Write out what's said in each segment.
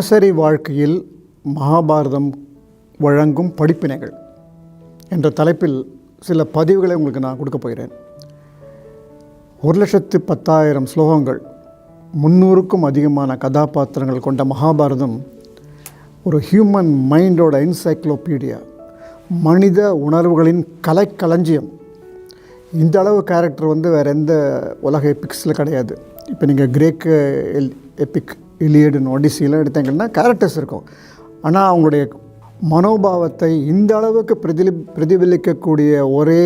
தினசரி வாழ்க்கையில் மகாபாரதம் வழங்கும் படிப்பினைகள் என்ற தலைப்பில் சில பதிவுகளை உங்களுக்கு நான் கொடுக்க போகிறேன். ஒரு லட்சத்து பத்தாயிரம் ஸ்லோகங்கள் முந்நூறுக்கும் அதிகமான கதாபாத்திரங்கள் கொண்ட மகாபாரதம் ஒரு ஹியூமன் மைண்டோட என்சைக்ளோபீடியா மனித உணர்வுகளின் கலைக்களஞ்சியம். இந்த அளவு கேரக்டர் வந்து வேறு எந்த உலக எபிக்ஸில் கிடையாது. இப்போ நீங்கள் கிரேக்க எல் எபிக் இலியடுன்னு ஒடிசிலாம் எடுத்தீங்கன்னா கேரக்டர்ஸ் இருக்கும். ஆனால் அவங்களுடைய மனோபாவத்தை இந்த அளவுக்கு பிரதிலி பிரதிபலிக்கக்கூடிய ஒரே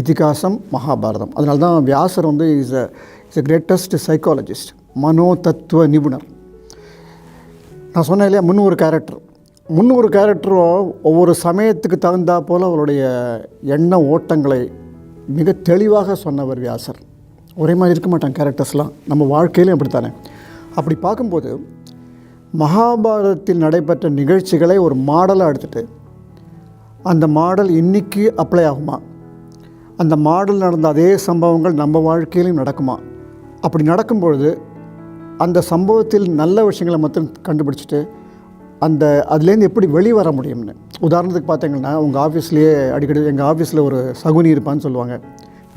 இதிகாசம் மகாபாரதம். அதனால தான் வியாசர் வந்து is a is a greatest psychologist மனோ தத்துவ நிபுணர். நான் சொன்னேன் இல்லையா முந்நூறு கேரக்டர் முந்நூறு கேரக்டரும் ஒவ்வொரு சமயத்துக்கு தகுந்தா போல் அவருடைய எண்ண ஓட்டங்களை மிக தெளிவாக சொன்னவர் வியாசர். ஒரே மாதிரி இருக்க மாட்டாங்க கேரக்டர்ஸ்லாம் நம்ம வாழ்க்கையிலும் அப்படித்தானே. அப்படி பார்க்கும்போது மகாபாரதத்தில் நடைபெற்ற நிகழ்ச்சிகளை ஒரு மாடலாக எடுத்துகிட்டு அந்த மாடல் இன்றைக்கி அப்ளை ஆகுமா? அந்த மாடல் நடந்த அதே சம்பவங்கள் நம்ம வாழ்க்கையிலும் நடக்குமா? அப்படி நடக்கும்பொழுது அந்த சம்பவத்தில் நல்ல விஷயங்களை மட்டும் கண்டுபிடிச்சிட்டு அந்த அதுலேருந்து எப்படி வெளிவர வர முடியும்னு. உதாரணத்துக்கு பார்த்தீங்கன்னா உங்கள் ஆஃபீஸ்லேயே அடிக்கடி எங்கள் ஆஃபீஸில் ஒரு சகுனி இருப்பான்னு சொல்லுவாங்க.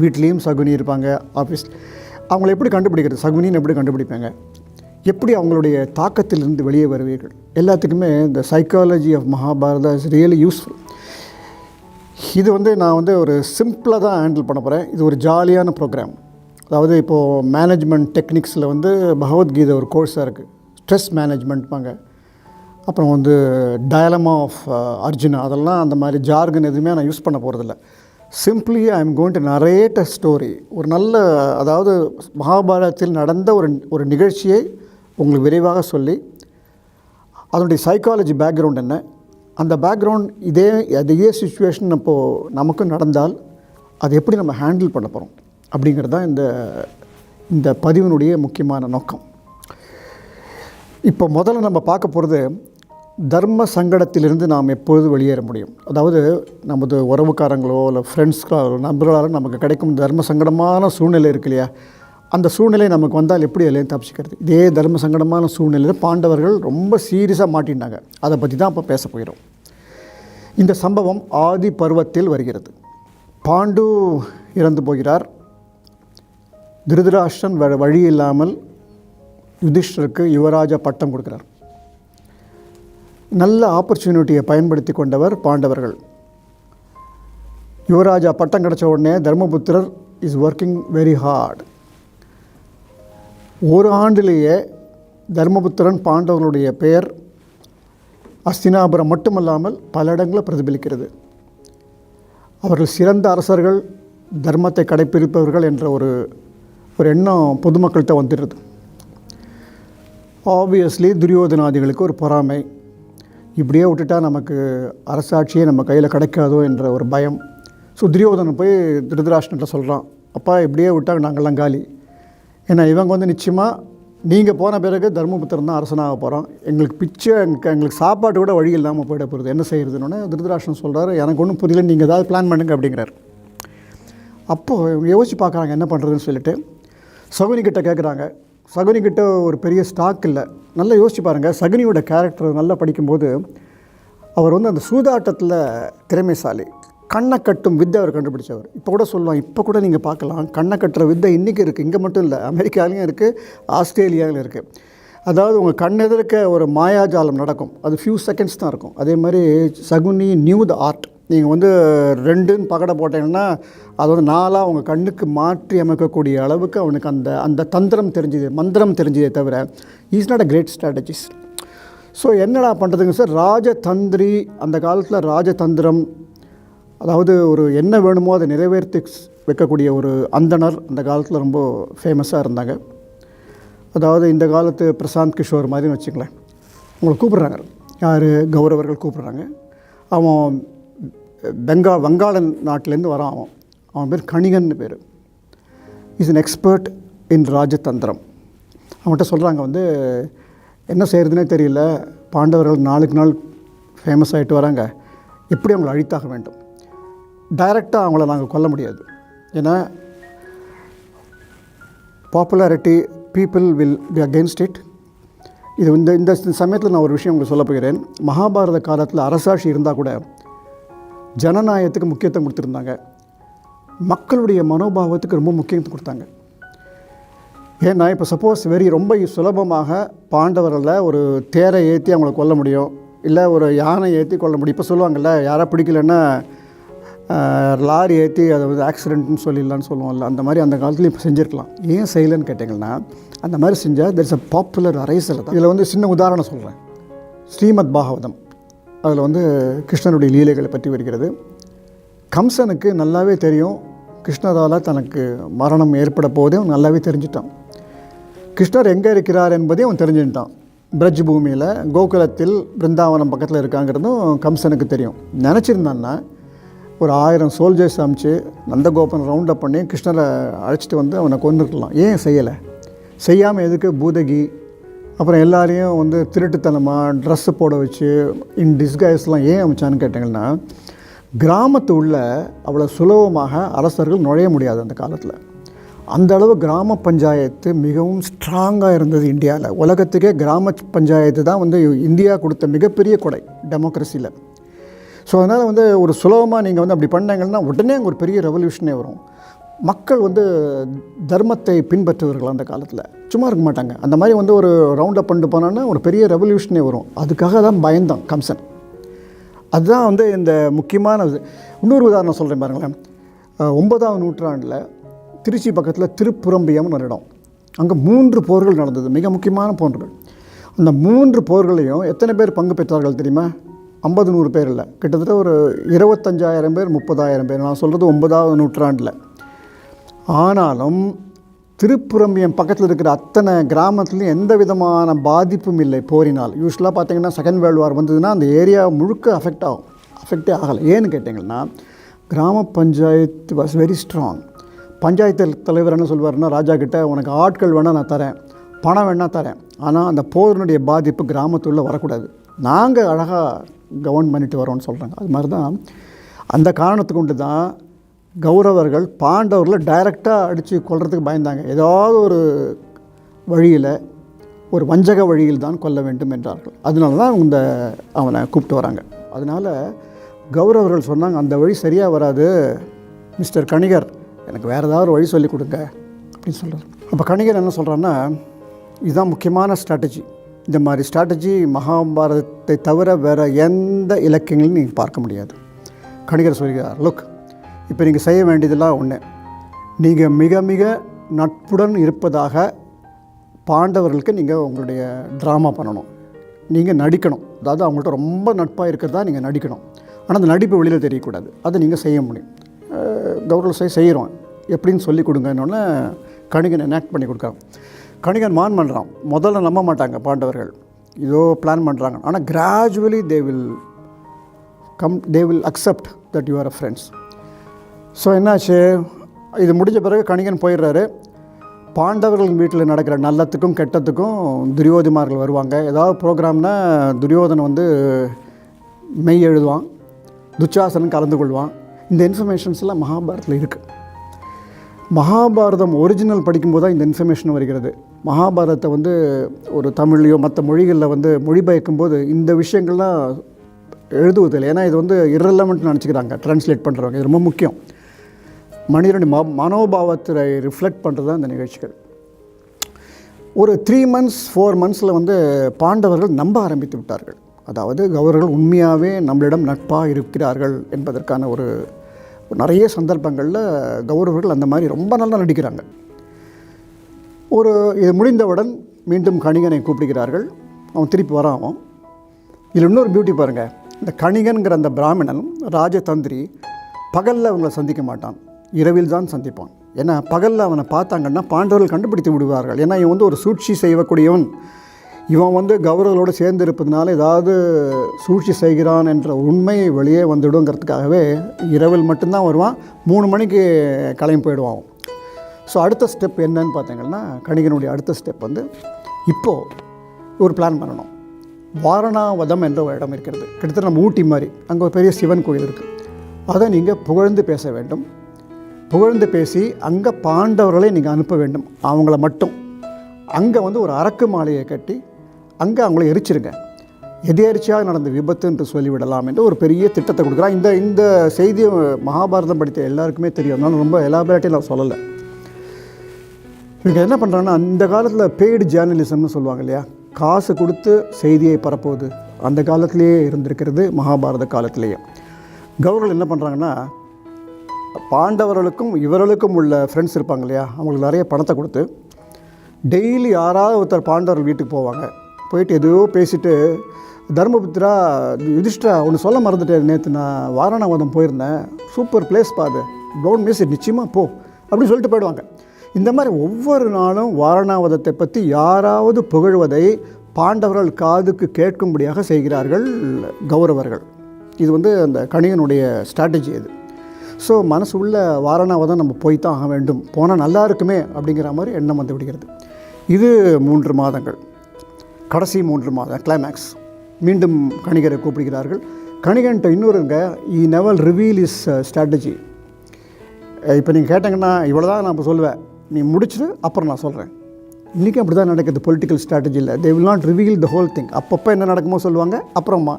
வீட்லேயும் சகுனி இருப்பாங்க ஆஃபீஸ் அவங்கள எப்படி கண்டுபிடிக்கிறது? சகுனின்னு எப்படி கண்டுபிடிப்பாங்க? எப்படி அவங்களுடைய தாக்கத்திலிருந்து வெளியே வருவீர்கள்? எல்லாத்துக்குமே இந்த psychology of Mahabharata is really useful இது வந்து நான் வந்து ஒரு சிம்பிளாக தான் ஹேண்டில் பண்ண போகிறேன் இது ஒரு ஜாலியான ப்ரோக்ராம் அதாவது இப்போது மேனேஜ்மெண்ட் டெக்னிக்ஸில் வந்து பகவத்கீதை ஒரு கோர்ஸாக இருக்குது ஸ்ட்ரெஸ் மேனேஜ்மெண்ட்பாங்க அப்புறம் வந்து டயலமா ஆஃப் அர்ஜுனா அதெல்லாம் அந்த மாதிரி ஜார்கன் எதுவுமே நான் யூஸ் பண்ண போகிறதில்ல simply I am going to narrate a story ஒரு நல்ல அதாவது மகாபாரதத்தில் நடந்த ஒரு ஒரு நிகழ்ச்சியை உங்களுக்கு விரைவாக சொல்லி அதனுடைய சைக்காலஜி பேக்ரவுண்ட் என்ன? அந்த பேக்ரவுண்ட் இதே அதே சுச்சுவேஷன் இப்போது நமக்கும் நடந்தால் அது எப்படி நம்ம ஹேண்டில் பண்ண போகிறோம் அப்படிங்கிறது தான் இந்த இந்த பதிவினுடைய முக்கியமான நோக்கம். இப்போ முதல்ல நம்ம பார்க்க போகிறது தர்ம சங்கடத்திலிருந்து நாம் எப்பொழுது வெளியேற முடியும்? அதாவது நமது உறவுக்காரங்களோ இல்லை ஃப்ரெண்ட்ஸ்களோ நண்பர்களாலும் நமக்கு கிடைக்கும் தர்ம சங்கடமான சூழ்நிலை இருக்கு இல்லையா? அந்த சூழ்நிலை நமக்கு வந்தால் எப்படி அதிலேருந்து தப்பிச்சுக்கிறது? இதே தர்ம சங்கடமான சூழ்நிலையில் பாண்டவர்கள் ரொம்ப சீரியஸாக மாட்டினாங்க அதை பற்றி தான் இப்போ பேச போகிறோம். இந்த சம்பவம் ஆதி பருவத்தில் வருகிறது. பாண்டு இறந்து போகிறார். திருதராஷ்டன் வேறு வழி இல்லாமல் யுதிஷ்டருக்கு யுவராஜா பட்டம் கொடுக்குறார். நல்ல ஆப்பர்ச்சுனிட்டியை பயன்படுத்தி கொண்டவர் பாண்டவர்கள். யுவராஜா பட்டம் கிடச்ச உடனே தர்மபுத்திரர் இஸ் ஒர்க்கிங் வெரி ஹார்ட் ஒரு ஆண்டிலேயே தர்மபுத்திரன் பாண்டவர்களுடைய பெயர் அஸ்தினாபுரம் மட்டுமல்லாமல் பல இடங்களில் பிரதிபலிக்கிறது. அவர்கள் சிறந்த அரசர்கள் தர்மத்தை கடைப்பிடிப்பவர்கள் என்ற ஒரு ஒரு எண்ணம் பொதுமக்கள்கிட்ட வந்துடுது. ஆப்வியஸ்லி துரியோதனாதிகளுக்கு ஒரு பொறாமை. இப்படியே விட்டுட்டா நமக்கு அரசாட்சியே நம்ம கையில் கிடைக்காதோ என்ற ஒரு பயம். ஸோ துரியோதனன் போய் திருதராஷ்டிரன்ட்ட சொல்கிறான் அப்பா இப்படியே விட்டால் நாங்கள்லாம் காலி. ஏன்னா இவங்க வந்து நிச்சயமாக நீங்கள் போன பிறகு தர்மபுத்திரன் தான் அரசனாக போகிறோம் எங்களுக்கு பிச்சை எங்களுக்கு சாப்பாட்டு கூட வழி இல்லாமல் போயிட போகிறது என்ன செய்கிறதுன்னு திருதராஷ்டிரன் சொல்கிறாரு எனக்கு ஒன்றும் புரியல நீங்கள் ஏதாவது பிளான் பண்ணுங்க அப்படிங்கிறார். அப்போது இவங்க யோசிச்சு பார்க்குறாங்க என்ன பண்ணுறதுன்னு சொல்லிட்டு. சகுனிக்கிட்ட கேட்குறாங்க சகுனிக்கிட்ட ஒரு பெரிய ஸ்டாக் இல்லை. நல்லா யோசிச்சு பாருங்கள் சகுனியோட கேரக்டர் நல்லா படிக்கும்போது அவர் வந்து அந்த சூதாட்டத்தில் திறமைசாலி. கண்ணை கட்டும் வித்தை அவர் கண்டுபிடிச்சவர். இப்போ கூட சொல்லலாம் இப்போ கூட நீங்கள் பார்க்கலாம் கண்ணை கட்டுற வித்தை இன்றைக்கி இருக்குது இங்கே மட்டும் இல்லை அமெரிக்காலையும் இருக்குது ஆஸ்திரேலியாவிலும் இருக்குது அதாவது உங்கள் கண் எதிர்க்க ஒரு மாயாஜாலம் நடக்கும். அது ஃபியூ செகண்ட்ஸ் தான் இருக்கும். அதே மாதிரி சகுனி நியூ த ஆர்ட் நீங்கள் வந்து ரெண்டுன்னு பகடை போட்டீங்கன்னா அது வந்து நாளாக உங்கள் கண்ணுக்கு மாற்றி அமைக்கக்கூடிய அளவுக்கு அவனுக்கு அந்த அந்த தந்திரம் தெரிஞ்சுது மந்திரம் தெரிஞ்சதே தவிர is not a great strategies so என்னடா பண்ணுறதுங்க சார் ராஜதந்திரி அந்த காலத்தில் ராஜதந்திரம் அதாவது ஒரு என்ன வேணுமோ அதை நிறைவேற்றி வைக்கக்கூடிய ஒரு அந்தனர் அந்த காலத்தில் ரொம்ப ஃபேமஸாக இருந்தாங்க. அதாவது இந்த காலத்து பிரசாந்த் கிஷோர் மாதிரின்னு வச்சுங்களேன் உங்களை கூப்பிட்றாங்க. யார்? கௌரவர்கள் கூப்பிட்றாங்க. அவன் பெங்கா வங்காளன் நாட்டிலேருந்து வரான் அவன். அவன் பேர் கணிகன் பேர். இஸ் அன் எக்ஸ்பர்ட் இன் ராஜதந்திரம் அவன்கிட்ட சொல்கிறாங்க வந்து என்ன செய்கிறதுனே தெரியல. பாண்டவர்கள் நாளுக்கு நாள் ஃபேமஸ் ஆகிட்டு வராங்க. எப்படி அவங்களை அழித்தாக வேண்டும்? டைரெக்டாக அவங்கள நாங்கள் கொல்ல முடியாது. ஏன்னா popularity people will be against it இது இந்த இந்த சமயத்தில் நான் ஒரு விஷயம் உங்களுக்கு சொல்ல போகிறேன். மகாபாரத காலத்தில் அரசாட்சி இருந்தால் கூட ஜனநாயகத்துக்கு முக்கியத்துவம் கொடுத்துருந்தாங்க. மக்களுடைய மனோபாவத்துக்கு ரொம்ப முக்கியத்துவம் கொடுத்தாங்க. ஏன்னா இப்போ சப்போஸ் வெரி ரொம்ப சுலபமாக பாண்டவரில் ஒரு தேரை ஏற்றி அவங்கள கொல்ல முடியும். இல்லை ஒரு யானை ஏற்றி கொல்ல முடியும். இப்போ சொல்லுவாங்கள்ல யாரை பிடிக்கலன்னா லாரி ஏற்றி அதை வந்து ஆக்சிடென்ட்னு சொல்லிடலான்னு சொல்லுவோம்ல அந்த மாதிரி அந்த காலத்தில் இப்போ செஞ்சுருக்கலாம். ஏன் செய்யலைன்னு கேட்டிங்கன்னா அந்த மாதிரி செஞ்சால் there is a popular arousal தான். இதில் வந்து சின்ன உதாரணம் சொல்கிறேன் ஸ்ரீமத் பாகவதம். அதில் வந்து கிருஷ்ணனுடைய லீலைகளை பற்றி வருகிறது. கம்சனுக்கு நல்லாவே தெரியும். கிருஷ்ணரால் தனக்கு மரணம் ஏற்பட போதே அவன் நல்லாவே தெரிஞ்சிட்டான். கிருஷ்ணர் எங்கே இருக்கிறார் என்பதையும் அவன் தெரிஞ்சுட்டான் பிரஜ் பூமியில் கோகுலத்தில் பிருந்தாவனம் பக்கத்தில் இருக்காங்கிறதும் கம்சனுக்கு தெரியும். நினச்சிருந்தான்னா ஒரு ஆயிரம் சோல்ஜர்ஸ் அமிச்சு நந்தகோபன் ரவுண்ட் அப் பண்ணி கிருஷ்ணரை அழைச்சிட்டு வந்து அவனை கொண்டுருக்கலாம் ஏன் செய்யலை? செய்யாமல் எதுக்கு? பூதகி அப்புறம் எல்லாரையும் வந்து திருட்டுத்தனமாக ட்ரெஸ்ஸு போட வச்சு இன் டிஸ்கைஸ்லாம் ஏன் அமைச்சான்னு கேட்டிங்கன்னா கிராமத்து உள்ள அவ்வளோ சுலபமாக அரசர்கள் நுழைய முடியாது அந்த காலத்தில். அந்த அளவு கிராம பஞ்சாயத்து மிகவும் ஸ்ட்ராங்காக இருந்தது இந்தியாவில் உலகத்துக்கே கிராம பஞ்சாயத்து தான் வந்து இந்தியா கொடுத்த மிகப்பெரிய கொடை டெமோக்ரஸியில் ஸோ அதனால் வந்து ஒரு சுலபமாக நீங்கள் வந்து அப்படி பண்ணாங்கன்னா உடனே அங்கே ஒரு பெரிய ரெவல்யூஷனே வரும். மக்கள் வந்து தர்மத்தை பின்பற்றுவர்கள் அந்த காலத்தில். சும்மா இருக்க மாட்டாங்க. அந்த மாதிரி வந்து ஒரு ரவுண்ட் அப் பண்ணிட்டு போனோன்னா ஒரு பெரிய ரெவல்யூஷனே வரும். அதுக்காக தான் பயந்தான் கம்சன். அதுதான் வந்து இந்த முக்கியமான இது. இன்னொரு உதாரணம் சொல்கிறேன் பாருங்களேன். ஒன்பதாம் நூற்றாண்டில் திருச்சி பக்கத்தில் திருப்புரம்பியம்னு ஒரு இடம். அங்கே மூன்று போர்கள் நடந்தது மிக முக்கியமான போர்கள். அந்த மூன்று போர்களையும் எத்தனை பேர் பங்கு பெற்றார்கள் தெரியுமா? ஐம்பது நூறு பேர் இல்லை கிட்டத்தட்ட ஒரு இருபத்தஞ்சாயிரம் பேர் முப்பதாயிரம் பேர். நான் சொல்கிறது ஒன்பதாவது நூற்றாண்டில். ஆனாலும் திருப்புரம்பியம் பக்கத்தில் இருக்கிற அத்தனை கிராமத்துலேயும் எந்த விதமான பாதிப்பும் இல்லை போரினால். யூஸ்வலாக பார்த்தீங்கன்னா செகண்ட் வேர்ல்டு வார் வந்ததுன்னா அந்த ஏரியா முழுக்க அஃபெக்ட் ஆகும். அஃபெக்டே ஆகலை. ஏன்னு கேட்டிங்கன்னா கிராம panchayat was very strong panchayat தலைவர் என்ன சொல்வார்னா ராஜா கிட்ட உனக்கு ஆட்கள் வேணால் நான் தரேன். பணம் வேணால் தரேன். ஆனால் அந்த போரினுடைய பாதிப்பு கிராமத்துள்ள வரக்கூடாது. நாங்கள் அழகாக கவர்ன் பண்ணிட்டு வரோம்னு சொல்கிறாங்க அது மாதிரி தான் அந்த காரணத்துக்கு கொண்டு தான் கௌரவர்கள் பாண்டவர்களை டைரெக்டாக அடித்து கொள்றதுக்கு பயந்தாங்க. ஏதாவது ஒரு வழியில் ஒரு வஞ்சக வழியில் தான் கொல்ல வேண்டும் என்றார்கள். அதனால தான் இந்த அவனை கூப்பிட்டு வராங்க. அதனால் கௌரவர்கள் சொன்னாங்க அந்த வழி சரியாக வராது மிஸ்டர் கணிகர் எனக்கு வேறு ஏதாவது ஒரு வழி சொல்லி கொடுங்க அப்படின்னு சொல்கிறார் அப்போ கணிகர் என்ன சொல்கிறான்னா இதுதான் முக்கியமான ஸ்ட்ராட்டஜி இந்த மாதிரி ஸ்ட்ராட்டஜி மகாபாரதத்தை தவிர வேறு எந்த இலக்கியங்களையும் நீங்கள் பார்க்க முடியாது. கணிகர் சொல்கிறார் லுக் இப்போ நீங்கள் செய்ய வேண்டியதெல்லாம் ஒன்று நீங்கள் மிக மிக நட்புடன் இருப்பதாக பாண்டவர்களுக்கு நீங்கள் உங்களுடைய ட்ராமா பண்ணணும். நீங்கள் நடிக்கணும். அதாவது அவங்கள்ட்ட ரொம்ப நட்பாக இருக்கிறதா நீங்கள் நடிக்கணும். ஆனால் அந்த நடிப்பு வெளியில் தெரியக்கூடாது. அதை நீங்கள் செய்ய முடியும். கௌரவ செய்ய செய்கிறோம் எப்படின்னு சொல்லி கொடுங்கன்னொன்னே கணிகன் எனாக்ட் பண்ணி கொடுக்குறான். கணிகன் மான் பண்ணுறான். முதல்ல நம்ப மாட்டாங்க பாண்டவர்கள். இதோ பிளான் பண்ணுறாங்க ஆனால் gradually they will come they will accept that you are a friends so என்னாச்சு? இது முடிஞ்ச பிறகு கணிகன் போயிடுறாரு. பாண்டவர்கள் வீட்டில் நடக்கிற நல்லத்துக்கும் கெட்டத்துக்கும் துரியோதிமார்கள் வருவாங்க. ஏதாவது ப்ரோக்ராம்னா துரியோதனை வந்து மெய் எழுதுவான். துச்சாசனன் கலந்து கொள்வான். இந்த இன்ஃபர்மேஷன்ஸ் எல்லாம் மகாபாரத்தில் இருக்குது மகாபாரதம் ஒரிஜினல் படிக்கும்போது தான் இந்த இன்ஃபர்மேஷன் வருகிறது. மகாபாரதத்தை வந்து ஒரு தமிழ்லையோ மற்ற மொழிகளில் வந்து மொழிபெயர்க்கும் போது இந்த விஷயங்கள்லாம் எழுதுவதில்லை. ஏன்னா இது வந்து irrelevant நினச்சிக்கிறாங்க ட்ரான்ஸ்லேட் பண்ணுறவங்க இது ரொம்ப முக்கியம். மனிதனுடைய ம மனோபாவத்தை ரிஃப்ளெக்ட் பண்ணுறது தான் இந்த நிகழ்ச்சிகள். ஒரு த்ரீ மந்த்ஸ் ஃபோர் மந்த்ஸில் வந்து பாண்டவர்கள் நம்ப ஆரம்பித்து விட்டார்கள். அதாவது கௌரவர்கள் உண்மையாகவே நம்மளிடம் நட்பாக இருக்கிறார்கள் என்பதற்கான ஒரு நிறைய சந்தர்ப்பங்களில் கௌரவர்கள் அந்த மாதிரி ரொம்ப நல்லா நடிக்கிறாங்க. ஒரு இது முடிந்தவுடன் மீண்டும் கணிகனை கூப்பிடுகிறார்கள். அவன் திருப்பி வரான். இதில் இன்னொரு பியூட்டி பாருங்கள் இந்த கணிகன்கிற அந்த பிராமணன் ராஜதந்திரி பகலில் அவங்கள சந்திக்க மாட்டான். இரவில் தான் சந்திப்பான். ஏன்னா பகலில் அவனை பார்த்தாங்கன்னா பாண்டவர்கள் கண்டுபிடித்து விடுவார்கள். ஏன்னா இவன் வந்து ஒரு சூழ்ச்சி செய்யக்கூடியவன். இவன் வந்து கௌரவர்களோடு சேர்ந்து இருப்பதனால ஏதாவது சூழ்ச்சி செய்கிறான் என்ற உண்மை வெளியே வந்துடுங்கிறதுக்காகவே இரவில் மட்டும்தான் வருவான். மூணு மணிக்கு கிளம்பி போயிடுவான். அவன். ஸோ அடுத்த ஸ்டெப் என்னன்னு பார்த்தீங்கன்னா கணிகனுடைய அடுத்த ஸ்டெப் வந்து இப்போது ஒரு பிளான் பண்ணணும். வாரணாவதம் என்ற ஒரு இடம் இருக்கிறது. கிட்டத்தட்ட நம்ம ஊட்டி மாதிரி. அங்கே ஒரு பெரிய சிவன் கோயில் இருக்குது அதை நீங்கள் புகழ்ந்து பேச வேண்டும். புகழ்ந்து பேசி அங்கே பாண்டவர்களை நீங்கள் அனுப்ப வேண்டும். அவங்கள மட்டும். அங்கே வந்து ஒரு அரக்கு மாலையை கட்டி அங்கே அவங்கள எரிச்சிருங்க. எதேர்ச்சியாக நடந்த விபத்து என்று சொல்லிவிடலாம் என்று ஒரு பெரிய திட்டத்தை கொடுக்குறான். இந்த இந்த செய்தியை மகாபாரதம் படித்த எல்லாருக்குமே தெரியும். அதனால் ரொம்ப எலாபரேட்டே நான் சொல்லலை. இவங்க என்ன பண்ணுறாங்கன்னா அந்த காலத்தில் பெய்டு ஜேர்னலிசம்னு சொல்லுவாங்க இல்லையா? காசு கொடுத்து செய்தியை பரப்புவது. அந்த காலத்திலேயே இருந்திருக்கிறது மகாபாரத காலத்திலேயே. கௌரவர்கள் என்ன பண்ணுறாங்கன்னா பாண்டவர்களுக்கும் இவர்களுக்கும் உள்ள ஃப்ரெண்ட்ஸ் இருப்பாங்க இல்லையா? அவங்களுக்கு நிறைய பணத்தை கொடுத்து டெய்லி யாராவது ஒருத்தர் பாண்டவர் வீட்டுக்கு போவாங்க. போயிட்டு எதையோ பேசிட்டு தர்மபுத்திரா யுதிஷ்டா ஒன்று சொல்ல மறந்துட்டேன். நேற்று நான் வாரணாவதம் போயிருந்தேன். சூப்பர் பிளேஸ் பாது டோன்ட் மிஸ் இட் நிச்சயமாக போ. அப்படின்னு சொல்லிட்டு போயிடுவாங்க. இந்த மாதிரி ஒவ்வொரு நாளும் வாரணாவதத்தை பற்றி யாராவது புகழ்வதை பாண்டவர்கள் காதுக்கு கேட்கும்படியாக செய்கிறார்கள் கௌரவர்கள். இது வந்து அந்த கணிகனுடைய ஸ்ட்ராட்டஜி இது. ஸோ மனசு உள்ள வாரணாவதம் நம்ம போய் தான் ஆக வேண்டும். போனால் நல்லா இருக்குமே அப்படிங்கிற மாதிரி எண்ணம் வந்து விடுகிறது. இது மூன்று மாதங்கள். கடைசி மூன்று மாதம் கிளைமேக்ஸ் மீண்டும் கணிகரை கூப்பிடுகிறார்கள். கணிகன்ட்ட இன்னொருங்க he never uh, reveal his strategy இப்போ நீங்கள் கேட்டிங்கன்னா இவ்வளோ தான் நான் இப்போ சொல்லுவேன். நீ முடிச்சுட்டு அப்புறம் நான் சொல்கிறேன் இன்றைக்கி அப்படி தான் நடக்குது political ஸ்ட்ராட்டஜியில் they will not reveal the whole thing அப்பப்போ என்ன நடக்குமோ சொல்லுவாங்க. அப்புறமா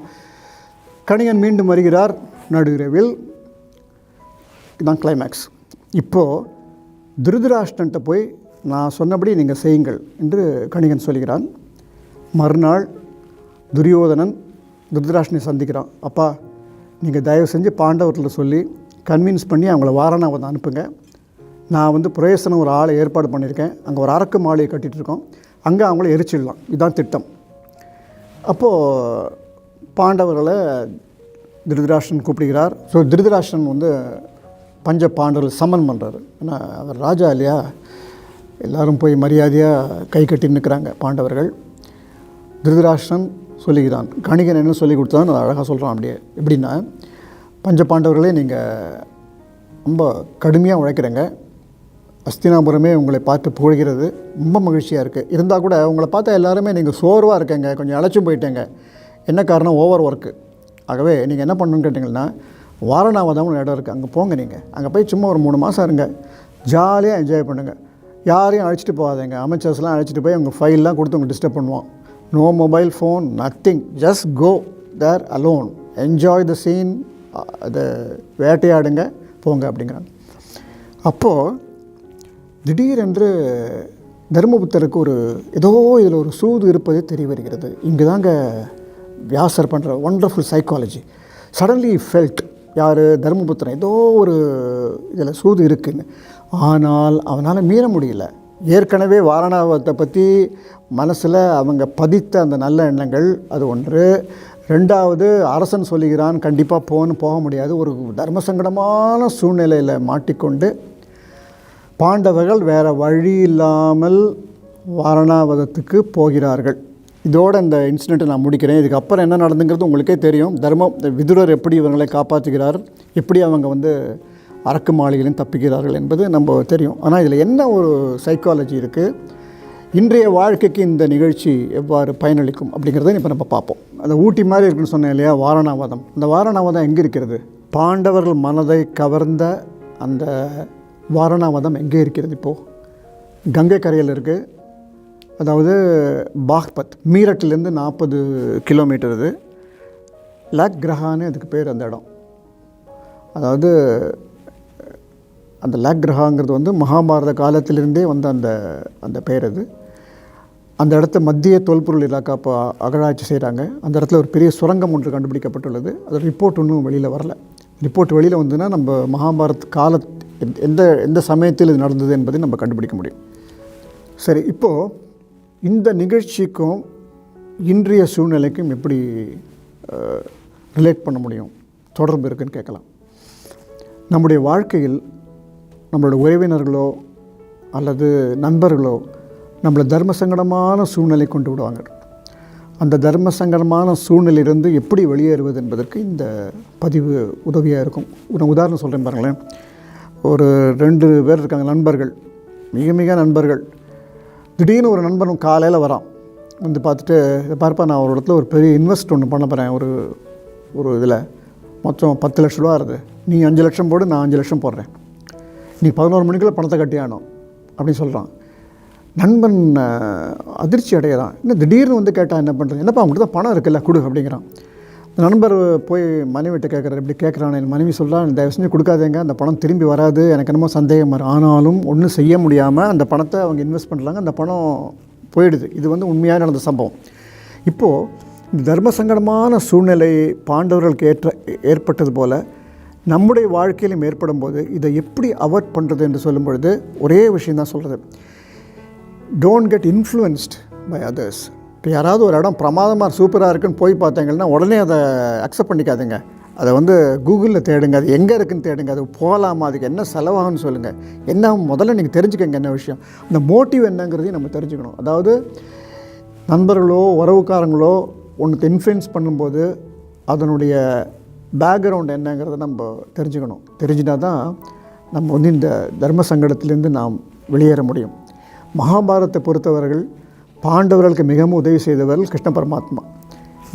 கணிகன் மீண்டும் வருகிறார். நடுவிரைவில் இதுதான் கிளைமேக்ஸ் இப்போது திருதராஷ்டன்ட்ட போய் நான் சொன்னபடி நீங்கள் செய்யுங்கள் என்று கணிகன் சொல்கிறான். மறுநாள் துரியோதனன் திருதராஷ்டனை சந்திக்கிறான். அப்பா நீங்கள் தயவு செஞ்சு பாண்டவர்களை சொல்லி கன்வின்ஸ் பண்ணி அவங்கள வாரணாவதம் அனுப்புங்க. நான் வந்து பிரயோசனம் ஒரு ஆளை ஏற்பாடு பண்ணியிருக்கேன். அங்கே ஒரு அரக்கு மாலையை கட்டிகிட்டு இருக்கோம் அங்கே அவங்கள எரிச்சிடலாம். இதுதான் திட்டம். அப்போது பாண்டவர்களை திருதராஷ்டன் கூப்பிடுகிறார். ஸோ திருதராஷ்டன் வந்து பஞ்ச பாண்டவர்கள் சம்மன் பண்ணுறாரு ஏன்னா அவர் ராஜா இல்லையா? எல்லோரும் போய் மரியாதையாக கை கட்டி நிற்கிறாங்க பாண்டவர்கள். திருதராஷ்டன் சொல்லுகிறான். கணிகன் என்ன சொல்லி கொடுத்தான்னு நான் அழகாக சொல்கிறான் அப்படியே. எப்படின்னா பஞ்ச பாண்டவர்களே நீங்கள் ரொம்ப கடுமையாக உழைக்கிறேங்க. அஸ்தினாபுரமே உங்களை பார்த்து புகழ்கிறது. ரொம்ப மகிழ்ச்சியாக இருக்குது இருந்தால் கூட உங்களை பார்த்தா எல்லாருமே நீங்கள் சோர்வாக இருக்கேங்க. கொஞ்சம் அழைச்சும் போயிட்டேங்க. என்ன காரணம்? ஓவர் ஒர்க்கு ஆகவே நீங்கள் என்ன பண்ணணும்னு கேட்டிங்கன்னா வாரணாவதம் ஒரு இடம் இருக்குது அங்கே போங்க நீங்கள் அங்கே போய் சும்மா ஒரு மூணு மாதம் இருங்க. ஜாலியாக என்ஜாய் பண்ணுங்கள் யாரையும் அழைச்சிட்டு போகாதீங்க. அமைச்சர்ஸ்லாம் அழைச்சிட்டு போய் உங்கள் ஃபைல்லாம் கொடுத்து உங்களை டிஸ்டர்ப் பண்ணுவோம் no mobile phone nothing just go there alone enjoy the scene அதை வேட்டையாடுங்க. போங்க அப்படிங்கிறாங்க. அப்போது திடீரென்று தர்மபுத்தருக்கு ஒரு ஏதோ இதில் ஒரு சூது இருப்பதே தெரிய வருகிறது இங்கே தாங்க வியாசர் பண்ணுற ஒண்டர்ஃபுல் சைக்காலஜி சடன்லி ஃபெல்ட் யார்? தர்மபுத்திரன். ஏதோ ஒரு இதில் சூது இருக்குன்னு. ஆனால் அவனால் மீற முடியல. ஏற்கனவே வாரணாவத்தை பற்றி மனசில் அவங்க பதித்த அந்த நல்ல எண்ணங்கள் அது ஒன்று. ரெண்டாவது அரசன் சொல்லுகிறான் கண்டிப்பாக போன்னு போக முடியாது. ஒரு தர்ம சங்கடமான சூழ்நிலையில் மாட்டிக்கொண்டு பாண்டவர்கள் வேறு வழி இல்லாமல் வாரணாவதத்துக்கு போகிறார்கள். இதோட இந்த இன்சிடெண்ட்டை நான் முடிக்கிறேன். இதுக்கப்புறம் என்ன நடந்துங்கிறது உங்களுக்கே தெரியும். தர்மம் விதுரர் எப்படி இவங்களை காப்பாற்றுகிறார்? எப்படி அவங்க வந்து அரக்கு மாளிகையிலும் தப்பிக்கிறார்கள் என்பது நம்ம தெரியும். ஆனால் இதில் என்ன ஒரு சைக்காலஜி இருக்குது இன்றைய வாழ்க்கைக்கு இந்த நிகழ்ச்சி எவ்வாறு பயனளிக்கும் அப்படிங்கிறத இப்போ நம்ம பார்ப்போம். அந்த ஊட்டி மாதிரி இருக்குன்னு சொன்னேன் இல்லையா? வாரணாவதம். அந்த வாரணாவதம் எங்கே இருக்கிறது? பாண்டவர்கள் மனதை கவர்ந்த அந்த வாரணாவதம் எங்கே இருக்கிறது இப்போது கங்கை கரையில் இருக்குது அதாவது பாக்பத் மீரட்லேருந்து நாற்பது கிலோமீட்டர் இது. லேக் கிரஹான்னு அதுக்கு பேர் அந்த இடம். அதாவது அந்த லேக் கிரகாங்கிறது வந்து மகாபாரத காலத்திலிருந்தே வந்த அந்த அந்த பெயர் அது. அந்த இடத்த மத்திய தொல்பொருள் இலாக்கா இப்போ அகழாய்ச்சி செய்கிறாங்க அந்த இடத்துல ஒரு பெரிய சுரங்கம் ஒன்று கண்டுபிடிக்கப்பட்டுள்ளது. அது ரிப்போர்ட் ஒன்றும் வெளியில் வரல. ரிப்போர்ட் வெளியில் வந்துன்னா நம்ம மகாபாரத் கால எந்த எந்த சமயத்தில் இது நடந்தது என்பதை நம்ம கண்டுபிடிக்க முடியும். சரி இப்போது இந்த நிகழ்ச்சிக்கும் இன்றைய சூழ்நிலைக்கும் எப்படி ரிலேட் பண்ண முடியும்? தொடர்பு இருக்குன்னு கேட்கலாம். நம்முடைய வாழ்க்கையில் நம்மளோட உறவினர்களோ அல்லது நண்பர்களோ நம்மளை தர்ம சங்கடமான சூழ்நிலை கொண்டு விடுவாங்க. அந்த தர்ம சங்கடமான சூழ்நிலையிலிருந்து எப்படி வெளியேறுவது என்பதற்கு இந்த பதிவு உதவியாக இருக்கும். நான் உதாரணம் சொல்கிறேன் பாருங்களேன். ஒரு ரெண்டு பேர் இருக்காங்க நண்பர்கள். மிக மிக நண்பர்கள். திடீர்னு ஒரு நண்பன் காலையில் வரான். வந்து பார்த்துட்டு பார்ப்பா நான் ஒரு இடத்துல ஒரு பெரிய இன்வெஸ்ட் ஒன்று பண்ண போகிறேன் ஒரு ஒரு இதில். மொத்தம் பத்து லட்ச ரூபா இருக்குது நீ அஞ்சு லட்சம் போடு நான் அஞ்சு லட்சம் போடுறேன். நீ பதினோரு மணிக்குள்ளே பணத்தை கட்டியானோம் அப்படின்னு சொல்கிறான் நண்பன் அதிர்ச்சி அடையிறான். இன்னும் திடீர்னு வந்து கேட்டால் என்ன பண்ணுறது என்னப்பா அவங்ககிட்ட தான் பணம் இருக்குல்ல கொடு அப்படிங்கிறான். நண்பர் போய் மனைவிட்ட கேட்குறாரு இப்படி கேட்குறான் என் மனைவி சொல்கிறான் தயவு செஞ்சு கொடுக்காதேங்க அந்த பணம் திரும்பி வராது எனக்கு என்னமோ சந்தேகம் வரும் ஆனாலும் ஒன்றும் செய்ய முடியாமல் அந்த பணத்தை அவங்க இன்வெஸ்ட் பண்ணுறாங்க அந்த பணம் போயிடுது. இது வந்து உண்மையாக நடந்த சம்பவம். இப்போது இந்த தர்ம சங்கடமான சூழ்நிலை பாண்டவர்களுக்கு ஏற்ற ஏற்பட்டது போல் நம்முடைய வாழ்க்கையிலும் ஏற்படும் போது இதை எப்படி அவாய்ட் பண்ணுறது என்று சொல்லும் பொழுது ஒரே விஷயம் தான் சொல்கிறது don't get influenced by others இப்போ யாராவது ஒரு இடம் பிரமாதமாக சூப்பராக இருக்குன்னு போய் பார்த்தீங்கன்னா உடனே அதை அக்செப்ட் பண்ணிக்காதுங்க. அதை வந்து கூகுளில் தேடுங்க. அது எங்கே இருக்குன்னு தேடுங்க. அது போகலாமா? அதுக்கு என்ன செலவாகும்னு சொல்லுங்கள் என்ன முதல்ல நீங்கள் தெரிஞ்சுக்கங்க என்ன விஷயம். இந்த மோட்டிவ் என்னங்கிறதையும் நம்ம தெரிஞ்சுக்கணும். அதாவது நண்பர்களோ உறவுக்காரங்களோ ஒன்று இன்ஃப்ளூயன்ஸ் பண்ணும்போது அதனுடைய பேக்ரவுண்ட் என்னங்கிறத நம்ம தெரிஞ்சுக்கணும். தெரிஞ்சினா தான் நம்ம வந்து இந்த தர்ம சங்கடத்திலேருந்து நாம் வெளியேற முடியும். மகாபாரத்தை பொறுத்தவர்கள் பாண்டவர்களுக்கு மிகவும் உதவி செய்தவர் கிருஷ்ண பரமாத்மா.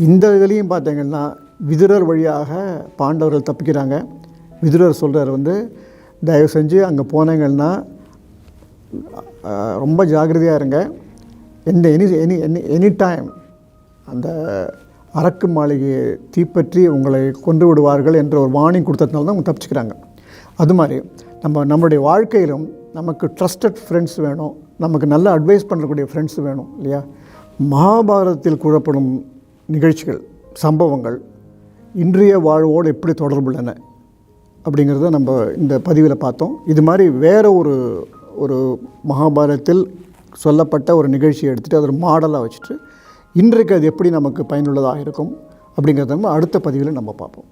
இந்த இதுலேயும் பார்த்தீங்கன்னா விதுரர் வழியாக பாண்டவர்கள் தப்பிக்கிறாங்க. விதுரர் சொல்கிறார் வந்து தயவு செஞ்சு அங்கே போனீங்கன்னா ரொம்ப ஜாக்கிரதையாக இருங்க. எந்த any any any any time அந்த அரக்கு மாளிகையை தீப்பற்றி உங்களை கொன்று விடுவார்கள் என்ற ஒரு வார்னிங் கொடுத்ததுனால தான் அவங்க தப்பிச்சுக்கிறாங்க. அது மாதிரி நம்ம நம்மளுடைய வாழ்க்கையிலும் நமக்கு ட்ரஸ்டட் ஃப்ரெண்ட்ஸ் வேணும். நமக்கு நல்ல அட்வைஸ் பண்ணக்கூடிய ஃப்ரெண்ட்ஸ் வேணும் இல்லையா? மகாபாரதத்தில் கூறப்படும் நிகழ்ச்சிகள் சம்பவங்கள் இன்றைய வாழ்வோடு எப்படி தொடர்புள்ளன அப்படிங்கிறத நம்ம இந்த பதிவில் பார்த்தோம். இது மாதிரி வேறு ஒரு ஒரு மகாபாரதத்தில் சொல்லப்பட்ட ஒரு நிகழ்ச்சியை எடுத்துகிட்டு அதை ஒரு மாடலாக வச்சுட்டு இன்றைக்கு அது எப்படி நமக்கு பயனுள்ளதாக இருக்கும் அப்படிங்கிறத நம்ம அடுத்த பதிவில் நம்ம பார்ப்போம்.